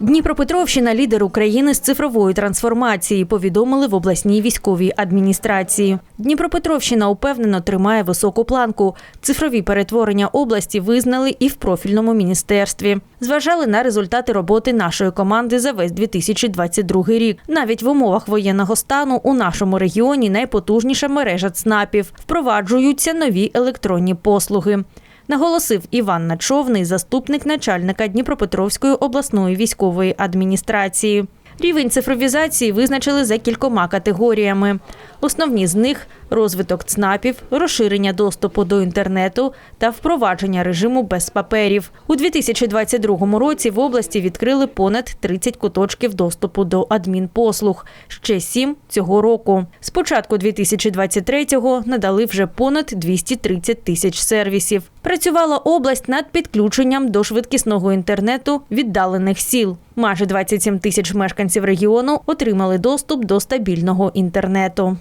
Дніпропетровщина лідер України з цифрової трансформації, повідомили в обласній військовій адміністрації. Дніпропетровщина упевнено тримає високу планку. Цифрові перетворення області визнали і в профільному міністерстві. Зважали на результати роботи нашої команди за весь 2022 рік. Навіть в умовах воєнного стану у нашому регіоні найпотужніша мережа ЦНАПів. Впроваджуються нові електронні послуги. Наголосив Іван Начовний, заступник начальника Дніпропетровської обласної військової адміністрації. Рівень цифровізації визначили за кількома категоріями. Основні з них розвиток ЦНАПів, розширення доступу до інтернету та впровадження режиму без паперів. У 2022 році в області відкрили понад 30 куточків доступу до адмінпослуг, ще сім цього року. З початку 2023-го надали вже понад 230 тисяч сервісів. Працювала область над підключенням до швидкісного інтернету віддалених сіл. Майже 27 тисяч мешканців регіону отримали доступ до стабільного інтернету.